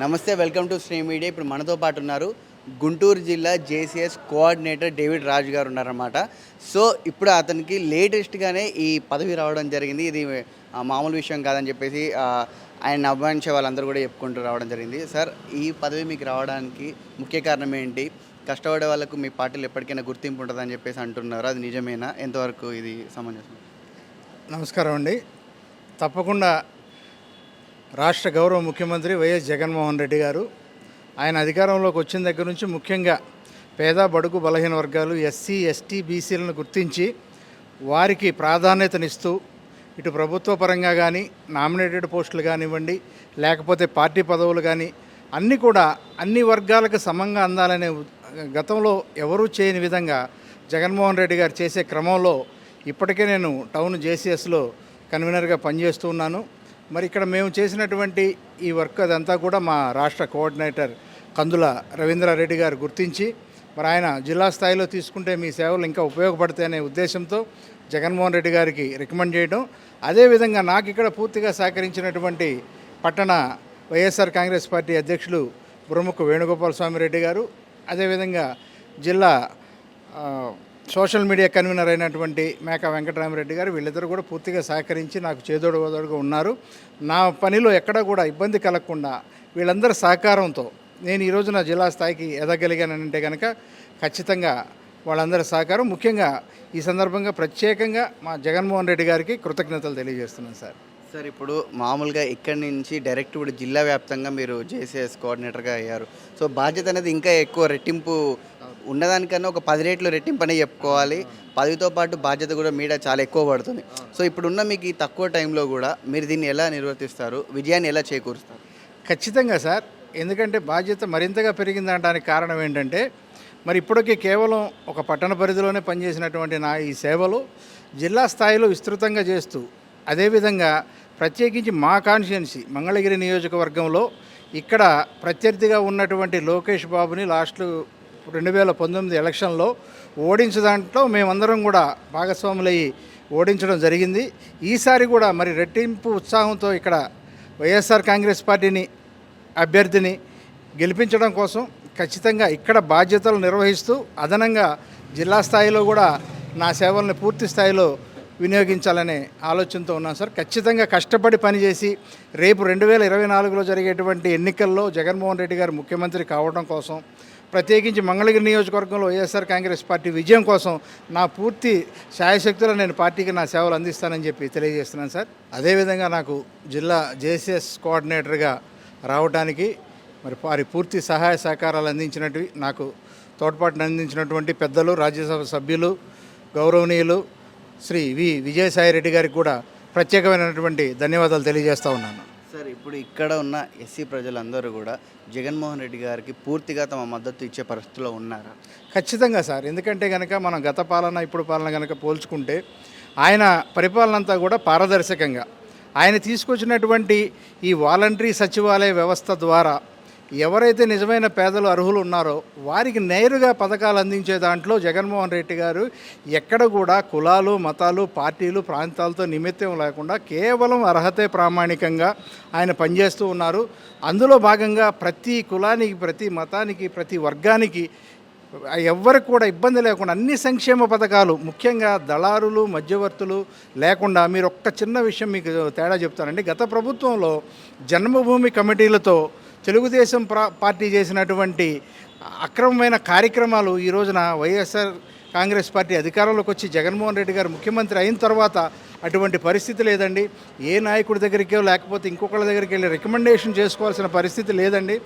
నమస్తే welcome to Shri media. ఇప్పుడు మనతో పాటు ఉన్నారు గుంటూరు జిల్లా జేసీఎస్ కోఆర్డినేటర్ డేవిడ్ రాజు గారు ఉన్నారన్నమాట. సో ఇప్పుడు అతనికి లేటెస్ట్గానే ఈ పదవి రావడం జరిగింది. ఇది మామూలు విషయం కాదని చెప్పేసి ఆయన అభిమానించే వాళ్ళందరూ కూడా చెప్పుకుంటూ రావడం జరిగింది. సార్ ఈ పదవి మీకు రావడానికి ముఖ్య కారణం ఏంటి? కష్టపడే వాళ్ళకు మీ పార్టీలు ఎప్పటికైనా గుర్తింపు ఉంటుందని చెప్పేసి అంటున్నారు. అది నిజమేనా? ఎంతవరకు ఇది సమంజసం నమస్కారం అండి. తప్పకుండా రాష్ట్ర గౌరవ ముఖ్యమంత్రి వైఎస్ జగన్మోహన్ రెడ్డి గారు ఆయన అధికారంలోకి వచ్చిన దగ్గర నుంచి ముఖ్యంగా పేద బడుగు బలహీన వర్గాలు ఎస్సీ ఎస్టీ బీసీలను గుర్తించి వారికి ప్రాధాన్యతనిస్తూ ఇటు ప్రభుత్వ పరంగా కానీ నామినేటెడ్ పోస్టులు కానివ్వండి లేకపోతే పార్టీ పదవులు కానీ అన్నీ కూడా అన్ని వర్గాలకు సమంగా అందాలనే గతంలో ఎవరూ చేయని విధంగా జగన్మోహన్ రెడ్డి గారు చేసే క్రమంలో ఇప్పటికే నేను టౌన్ జేసీఎస్లో కన్వీనర్గా పనిచేస్తూ ఉన్నాను. మరి ఇక్కడ మేము చేసినటువంటి ఈ వర్క్ అదంతా కూడా మా రాష్ట్ర కోఆర్డినేటర్ కందుల రవీంద్రారెడ్డి గారు గుర్తించి మరి ఆయన జిల్లా స్థాయిలో తీసుకుంటే మీ సేవలు ఇంకా ఉపయోగపడతాయనే ఉద్దేశంతో జగన్మోహన్ రెడ్డి గారికి రికమెండ్ చేయడం. అదేవిధంగా నాకు ఇక్కడ పూర్తిగా సహకరించినటువంటి పట్టణ వైఎస్ఆర్ కాంగ్రెస్ పార్టీ అధ్యక్షులు ప్రముఖ వేణుగోపాల స్వామి రెడ్డి గారు అదేవిధంగా జిల్లా సోషల్ మీడియా కన్వీనర్ అయినటువంటి మేక వెంకటరామరెడ్డి గారు వీళ్ళిద్దరూ కూడా పూర్తిగా సహకరించి నాకు చేదోడు ఉన్నారు. నా పనిలో ఎక్కడ కూడా ఇబ్బంది కలగకుండా వీళ్ళందరి సహకారంతో నేను ఈరోజు నా జిల్లా స్థాయికి ఎదగలిగానంటే కనుక ఖచ్చితంగా వాళ్ళందరి సహకారం. ముఖ్యంగా ఈ సందర్భంగా ప్రత్యేకంగా మా జగన్మోహన్ రెడ్డి గారికి కృతజ్ఞతలు తెలియజేస్తున్నాను సార్. సార్ ఇప్పుడు మామూలుగా ఇక్కడి నుంచి డైరెక్ట్ ఇప్పుడు జిల్లా వ్యాప్తంగా మీరు జేసీఎస్ కోఆర్డినేటర్గా అయ్యారు. సో బాధ్యత అనేది ఇంకా ఎక్కువ రెట్టింపు ఉన్నదానికన్నా ఒక పది రేట్లు రెట్టింపనే చెప్పుకోవాలి. పదవితో పాటు బాధ్యత కూడా మీద చాలా ఎక్కువ పడుతుంది. సో ఇప్పుడున్న మీకు ఈ తక్కువ టైంలో కూడా మీరు దీన్ని ఎలా నిర్వర్తిస్తారు? విజయాన్ని ఎలా చేకూరుస్తారు? ఖచ్చితంగా సార్. ఎందుకంటే బాధ్యత మరింతగా పెరిగిందనడానికి కారణం ఏంటంటే మరి ఇప్పటికీ కేవలం ఒక పట్టణ పరిధిలోనే పనిచేసినటువంటి నా ఈ సేవలు జిల్లా స్థాయిలో విస్తృతంగా చేస్తూ అదేవిధంగా ప్రత్యేకించి మా కాన్స్టిట్యున్సీ మంగళగిరి నియోజకవర్గంలో ఇక్కడ ప్రత్యర్థిగా ఉన్నటువంటి లోకేష్ బాబుని లాస్ట్ రెండు వేల పంతొమ్మిది ఎలక్షన్లో ఓడించే దాంట్లో మేమందరం కూడా భాగస్వాములయ్యి ఓడించడం జరిగింది. ఈసారి కూడా మరి రెట్టింపు ఉత్సాహంతో ఇక్కడ వైఎస్ఆర్ కాంగ్రెస్ పార్టీని అభ్యర్థిని గెలిపించడం కోసం ఖచ్చితంగా ఇక్కడ బాధ్యతలు నిర్వహిస్తూ అదనంగా జిల్లా స్థాయిలో కూడా నా సేవల్ని పూర్తి స్థాయిలో వినియోగించాలనే ఆలోచనతో ఉన్నాను సార్. ఖచ్చితంగా కష్టపడి పనిచేసి రేపు రెండు వేల ఇరవై నాలుగులో జరిగేటువంటి ఎన్నికల్లో జగన్మోహన్ రెడ్డి గారు ముఖ్యమంత్రి కావడం కోసం ప్రత్యేకించి మంగళగిరి నియోజకవర్గంలో వైఎస్ఆర్ కాంగ్రెస్ పార్టీ విజయం కోసం నా పూర్తి శాయశక్తులు నేను పార్టీకి నా సేవలు అందిస్తానని చెప్పి తెలియజేస్తున్నాను సార్. అదేవిధంగా నాకు జిల్లా జేసీఎస్ కోఆర్డినేటర్గా రావడానికి మరి వారి పూర్తి సహాయ సహకారాలు అందించినట్టు నాకు తోడ్పాటును అందించినటువంటి పెద్దలు రాజ్యసభ సభ్యులు గౌరవనీయులు శ్రీ వి విజయసాయిరెడ్డి గారికి కూడా ప్రత్యేకమైనటువంటి ధన్యవాదాలు తెలియజేస్తా ఉన్నాను. సార్ ఇప్పుడు ఇక్కడ ఉన్న ఎస్సీ ప్రజలందరూ కూడా జగన్మోహన్ రెడ్డి గారికి పూర్తిగా తమ మద్దతు ఇచ్చే పరిస్థితిలో ఉన్నారా? ఖచ్చితంగా సార్. ఎందుకంటే కనుక మనం గత పాలన ఇప్పుడు పాలన కనుక పోల్చుకుంటే ఆయన పరిపాలన అంతా కూడా పారదర్శకంగా. ఆయన తీసుకొచ్చినటువంటి ఈ వాలంటరీ సచివాలయ వ్యవస్థ ద్వారా ఎవరైతే నిజమైన పేదలు అర్హులు ఉన్నారో వారికి నేరుగా పథకాలు అందించే దాంట్లో జగన్మోహన్ రెడ్డి గారు ఎక్కడ కూడా కులాలు మతాలు పార్టీలు ప్రాంతాలతో నిమిత్తం లేకుండా కేవలం అర్హతే ప్రామాణికంగా ఆయన పనిచేస్తూ ఉన్నారు. అందులో భాగంగా ప్రతి కులానికి ప్రతి మతానికి ప్రతి వర్గానికి ఎవ్వరికి కూడా ఇబ్బంది లేకుండా అన్ని సంక్షేమ పథకాలు ముఖ్యంగా దళారులు మధ్యవర్తులు లేకుండా మీరు ఒక్క చిన్న విషయం మీకు తేడా చెప్తానండి. గత ప్రభుత్వంలో జన్మభూమి కమిటీలతో తెలుగుదేశం పార్టీ చేసినటువంటి అక్రమమైన కార్యక్రమాలు ఈ రోజున వైఎస్ఆర్ కాంగ్రెస్ పార్టీ అధికారంలోకి వచ్చి జగన్మోహన్ రెడ్డి గారు ముఖ్యమంత్రి అయిన తర్వాత అటువంటి పరిస్థితి లేదండి. ఏ నాయకుడి దగ్గరికో లేకపోతే ఇంకొకళ్ళ దగ్గరికి వెళ్ళి రికమెండేషన్ చేసుకోవాల్సిన పరిస్థితి లేదండి.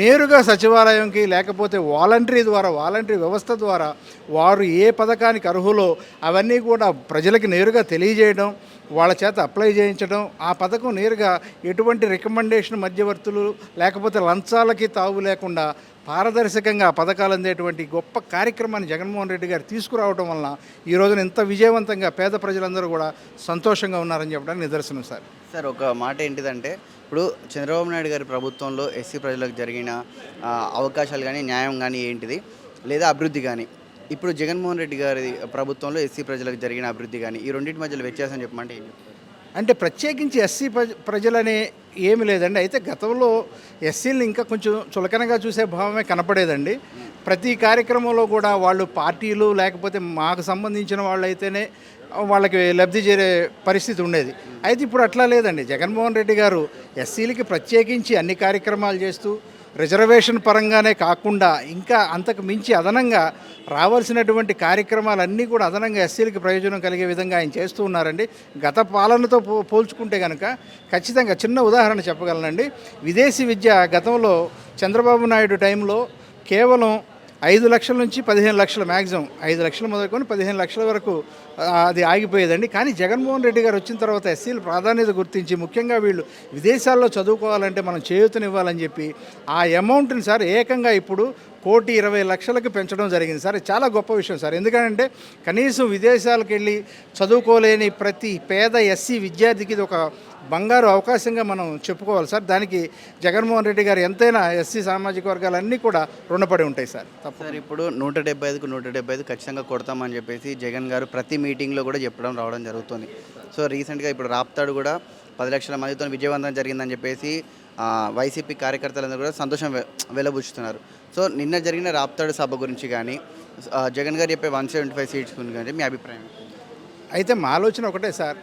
నేరుగా సచివాలయంకి లేకపోతే వాలంటరీ ద్వారా వాలంటరీ వ్యవస్థ ద్వారా వారు ఏ పథకానికి అర్హులో అవన్నీ కూడా ప్రజలకి నేరుగా తెలియజేయడం వాళ్ళ చేత అప్లై చేయించడం ఆ పథకం నేరుగా ఎటువంటి రికమెండేషన్ మధ్యవర్తులు లేకపోతే లంచాలకి తావు లేకుండా పారదర్శకంగా పథకాలు అందేటువంటి గొప్ప కార్యక్రమాన్ని జగన్మోహన్ రెడ్డి గారు తీసుకురావడం వలన ఈ రోజున ఇంత విజయవంతంగా పేద ప్రజలందరూ కూడా సంతోషంగా ఉన్నారని చెప్పడానికి నిదర్శనం సార్. సార్ ఒక మాట ఏంటిదంటే ఇప్పుడు చంద్రబాబు నాయుడు గారి ప్రభుత్వంలో ఎస్సీ ప్రజలకు జరిగిన అవకాశాలు కానీ న్యాయం కానీ ఏంటిది? లేదా అభివృద్ధి కానీ ఇప్పుడు జగన్మోహన్ రెడ్డి గారి ప్రభుత్వంలో ఎస్సీ ప్రజలకు జరిగిన అభివృద్ధి కానీ ఈ రెండింటి మధ్యలో వ్యత్యాసం చెప్పమంటే ఏం చెప్తారు? అంటే ప్రత్యేకించి ఎస్సీ ప్రజ ప్రజలనే ఏమి లేదండి. అయితే గతంలో ఎస్సీలను ఇంకా కొంచెం చులకనగా చూసే భావమే కనపడేదండి. ప్రతి కార్యక్రమంలో కూడా వాళ్ళు పార్టీలు లేకపోతే మాకు సంబంధించిన వాళ్ళు అయితేనే వాళ్ళకి లబ్ధి చేరే పరిస్థితి ఉండేది. అయితే ఇప్పుడు అట్లా లేదండి. జగన్మోహన్ రెడ్డి గారు ఎస్సీలకి ప్రత్యేకించి అన్ని కార్యక్రమాలు చేస్తూ రిజర్వేషన్ పరంగానే కాకుండా ఇంకా అంతకు మించి అదనంగా రావాల్సినటువంటి కార్యక్రమాలన్నీ కూడా అదనంగా ఎస్సీలకి ప్రయోజనం కలిగే విధంగా ఆయన చేస్తూ ఉన్నారండి. గత పాలనతో పో పోల్చుకుంటే కనుక ఖచ్చితంగా చిన్న ఉదాహరణ చెప్పగలనండి. విదేశీ విద్య గతంలో చంద్రబాబు నాయుడు టైంలో కేవలం ఐదు లక్షల నుంచి పదిహేను లక్షల మ్యాక్సిమం ఐదు లక్షలు మొదలుకొని పదిహేను లక్షల వరకు అది ఆగిపోయేదండి. కానీ జగన్మోహన్ రెడ్డి గారు వచ్చిన తర్వాత ఎస్సీల ప్రాధాన్యత గుర్తించి ముఖ్యంగా వీళ్ళు విదేశాల్లో చదువుకోవాలంటే మనం చేయూతనివ్వాలని చెప్పి ఆ అమౌంట్ని సార్ ఏకంగా ఇప్పుడు కోటి ఇరవై లక్షలకు పెంచడం జరిగింది సార్. చాలా గొప్ప విషయం సార్. ఎందుకంటే కనీసం విదేశాలకు వెళ్ళి చదువుకోలేని ప్రతి పేద ఎస్సీ విద్యార్థికి ఇది ఒక బంగారు అవకాశంగా మనం చెప్పుకోవాలి సార్. దానికి జగన్మోహన్ రెడ్డి గారు ఎంతైనా ఎస్సీ సామాజిక వర్గాలన్నీ కూడా రుణపడి ఉంటాయి సార్. సార్ ఇప్పుడు నూట డెబ్బై ఐదుకు నూట డెబ్బై ఐదు ఖచ్చితంగా కొడతామని చెప్పేసి జగన్ గారు ప్రతి మీటింగ్లో కూడా చెప్పడం రావడం జరుగుతుంది. సో రీసెంట్గా ఇప్పుడు రాప్తాడు కూడా పది లక్షల మందితో విజయవంతం జరిగిందని చెప్పేసి వైసీపీ కార్యకర్తలందరూ కూడా సంతోషం వెలబుచ్చుతున్నారు. సో నిన్న జరిగిన రాప్తాడు సభ గురించి కానీ జగన్ గారు చెప్పే వన్ సెవెంటీ ఫైవ్ సీట్స్ గురించి కానీ మీ అభిప్రాయం? అయితే మా ఆలోచన ఒకటే సార్.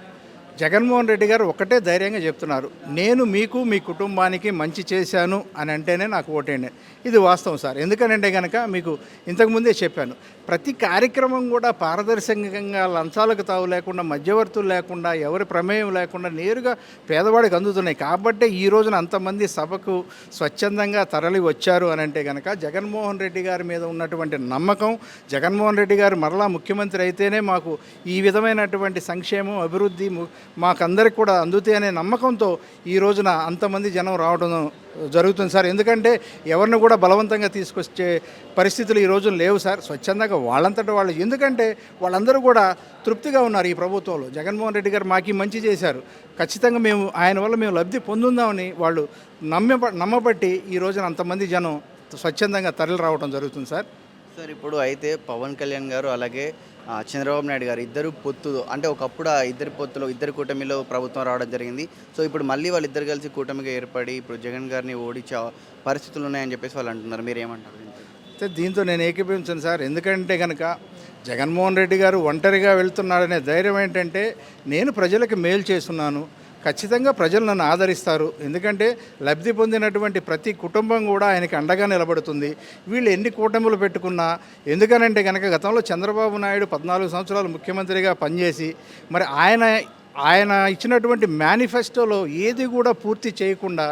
జగన్మోహన్ రెడ్డి గారు ఒకటే ధైర్యంగా చెప్తున్నారు నేను మీకు మీ కుటుంబానికి మంచి చేశాను అని అంటేనే నాకు ఓటేయండి. ఇది వాస్తవం సార్. ఎందుకనంటే కనుక మీకు ఇంతకుముందే చెప్పాను ప్రతి కార్యక్రమం కూడా పారదర్శకంగా లంచాలకు తావు లేకుండా మధ్యవర్తులు లేకుండా ఎవరి ప్రమేయం లేకుండా నేరుగా పేదవాడికి అందుతున్నాయి. కాబట్టి ఈ రోజున అంతమంది సభకు స్వచ్ఛందంగా తరలి వచ్చారు అని అంటే కనుక జగన్మోహన్ రెడ్డి గారి మీద ఉన్నటువంటి నమ్మకం జగన్మోహన్ రెడ్డి గారు మరలా ముఖ్యమంత్రి అయితేనే మాకు ఈ విధమైనటువంటి సంక్షేమం అభివృద్ధి మాకందరికి కూడా అందుతాయి అనే నమ్మకంతో ఈ రోజున అంతమంది జనం రావడం జరుగుతుంది సార్. ఎందుకంటే ఎవరిని కూడా బలవంతంగా తీసుకొచ్చే పరిస్థితులు ఈ రోజు లేవు సార్. స్వచ్ఛందంగా వాళ్ళంతటా వాళ్ళు. ఎందుకంటే వాళ్ళందరూ కూడా తృప్తిగా ఉన్నారు ఈ ప్రభుత్వంలో. జగన్మోహన్ రెడ్డి గారు మాకు మంచి చేశారు. ఖచ్చితంగా మేము ఆయన వల్ల మేము లబ్ధి పొందుందామని వాళ్ళు నమ్మ నమ్మబట్టి ఈ రోజున అంతమంది జనం స్వచ్ఛందంగా తరలి రావడం జరుగుతుంది సార్. సార్ ఇప్పుడు అయితే పవన్ కళ్యాణ్ గారు అలాగే చంద్రబాబు నాయుడు గారు ఇద్దరు పొత్తు అంటే ఒకప్పుడు ఆ ఇద్దరి పొత్తులో ఇద్దరు కూటమిలో ప్రభుత్వం రావడం జరిగింది. సో ఇప్పుడు మళ్ళీ వాళ్ళిద్దరు కలిసి కూటమిగా ఏర్పడి ఇప్పుడు జగన్ గారిని ఓడించే పరిస్థితులు ఉన్నాయని చెప్పేసి వాళ్ళు అంటున్నారు. మీరు ఏమంటారు దీంతో నేను ఏకీభవించను సార్. ఎందుకంటే కనుక జగన్మోహన్ రెడ్డి గారు ఒంటరిగా వెళ్తున్నాడనే ధైర్యం ఏంటంటే నేను ప్రజలకు మేలు చేస్తున్నాను. ఖచ్చితంగా ప్రజలు నన్ను ఆదరిస్తారు. ఎందుకంటే లబ్ధి పొందినటువంటి ప్రతి కుటుంబం కూడా ఆయనకి అండగా నిలబడుతుంది. వీళ్ళు ఎన్ని కూటములు పెట్టుకున్నా ఎందుకనంటే కనుక గతంలో చంద్రబాబు నాయుడు పద్నాలుగు సంవత్సరాలు ముఖ్యమంత్రిగా పనిచేసి మరి ఆయన ఆయన ఇచ్చినటువంటి మేనిఫెస్టోలో ఏది కూడా పూర్తి చేయకుండా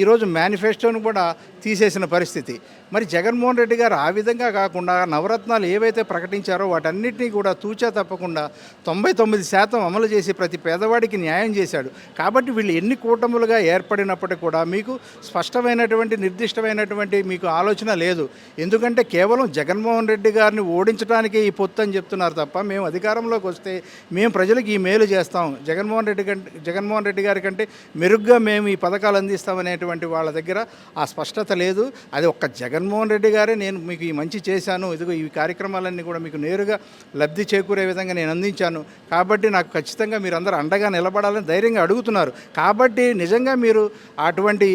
ఈరోజు మేనిఫెస్టోను కూడా తీసేసిన పరిస్థితి. మరి జగన్మోహన్ రెడ్డి గారు ఆ విధంగా కాకుండా నవరత్నాలు ఏవైతే ప్రకటించారో వాటన్నిటినీ కూడా తూచా తప్పకుండా తొంభై తొమ్మిది శాతం అమలు చేసి ప్రతి పేదవాడికి న్యాయం చేశాడు. కాబట్టి వీళ్ళు ఎన్ని కూటములుగా ఏర్పడినప్పటికీ కూడా మీకు స్పష్టమైనటువంటి నిర్దిష్టమైనటువంటి మీకు ఆలోచన లేదు. ఎందుకంటే కేవలం జగన్మోహన్ రెడ్డి గారిని ఓడించడానికే ఈ పొత్తు అని చెప్తున్నారు తప్ప మేము అధికారంలోకి వస్తే మేము ప్రజలకు ఈ మేలు చేస్తాం. జగన్మోహన్ రెడ్డి కంటే జగన్మోహన్ రెడ్డి గారి కంటే మెరుగ్గా మేము ఈ పథకాలు అందిస్తామనేటువంటి వాళ్ళ దగ్గర ఆ స్పష్టత లేదు. అది ఒక్క జగన్మోహన్ రెడ్డి గారే నేను మీకు ఈ మంచి చేశాను. ఇదిగో ఈ కార్యక్రమాలన్నీ కూడా మీకు నేరుగా లబ్ధి చేకూరే విధంగా నేను అందించాను. కాబట్టి నాకు ఖచ్చితంగా మీరు అందరూ అండగా నిలబడాలని ధైర్యంగా అడుగుతున్నారు. కాబట్టి నిజంగా మీరు అటువంటి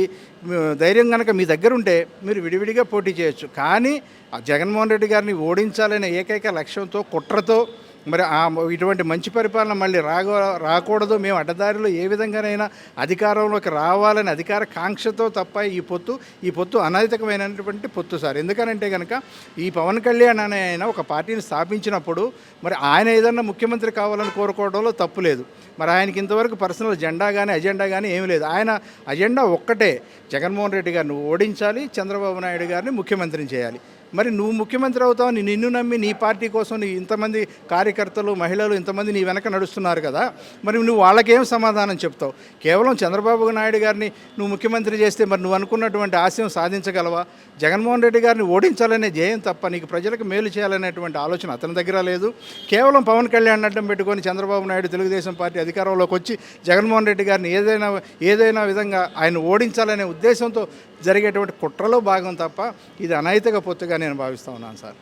ధైర్యం కనుక మీ దగ్గర ఉంటే మీరు విడివిడిగా పోటీ చేయొచ్చు. కానీ ఆ జగన్మోహన్ రెడ్డి గారిని ఓడించాలనే ఏకైక లక్ష్యంతో కుట్రతో మరి ఆ ఇటువంటి మంచి పరిపాలన మళ్ళీ రాగ రాకూడదు. మేము అడ్డదారిలో ఏ విధంగానైనా అధికారంలోకి రావాలని అధికార కాంక్షతో తప్ప ఈ పొత్తు ఈ పొత్తు అనైతికమైనటువంటి పొత్తు సార్. ఎందుకనంటే కనుక ఈ పవన్ కళ్యాణ్ అనే ఆయన ఒక పార్టీని స్థాపించినప్పుడు మరి ఆయన ఏదన్నా ముఖ్యమంత్రి కావాలని కోరుకోవడంలో తప్పు లేదు. మరి ఆయనకి ఇంతవరకు పర్సనల్ జెండా కానీ అజెండా కానీ ఏమీ లేదు. ఆయన అజెండా ఒక్కటే. జగన్మోహన్ రెడ్డి గారిని ఓడించాలి చంద్రబాబు నాయుడు గారిని ముఖ్యమంత్రిని చేయాలి. మరి నువ్వు ముఖ్యమంత్రి అవుతావు నీ నిన్ను నమ్మి నీ పార్టీ కోసం నీ ఇంతమంది కార్యకర్తలు మహిళలు ఇంతమంది నీ వెనక నడుస్తున్నారు కదా. మరి నువ్వు వాళ్ళకేం సమాధానం చెప్తావు? కేవలం చంద్రబాబు నాయుడు గారిని నువ్వు ముఖ్యమంత్రి చేస్తే మరి నువ్వు అనుకున్నటువంటి ఆశయం సాధించగలవా? జగన్మోహన్ రెడ్డి గారిని ఓడించాలనే ధ్యేయం తప్ప నీకు ప్రజలకు మేలు చేయాలనేటువంటి ఆలోచన అతని దగ్గర లేదు. కేవలం పవన్ కళ్యాణ్ అడ్డం పెట్టుకొని చంద్రబాబు నాయుడు తెలుగుదేశం పార్టీ అధికారంలోకి వచ్చి జగన్మోహన్ రెడ్డి గారిని ఏదైనా ఏదైనా విధంగా ఆయన ఓడించాలనే ఉద్దేశంతో జరిగేటువంటి కుట్రలో భాగం తప్ప ఇది అనైతిక పొత్తుగా నేను భావిస్తూ ఉన్నాను సార్.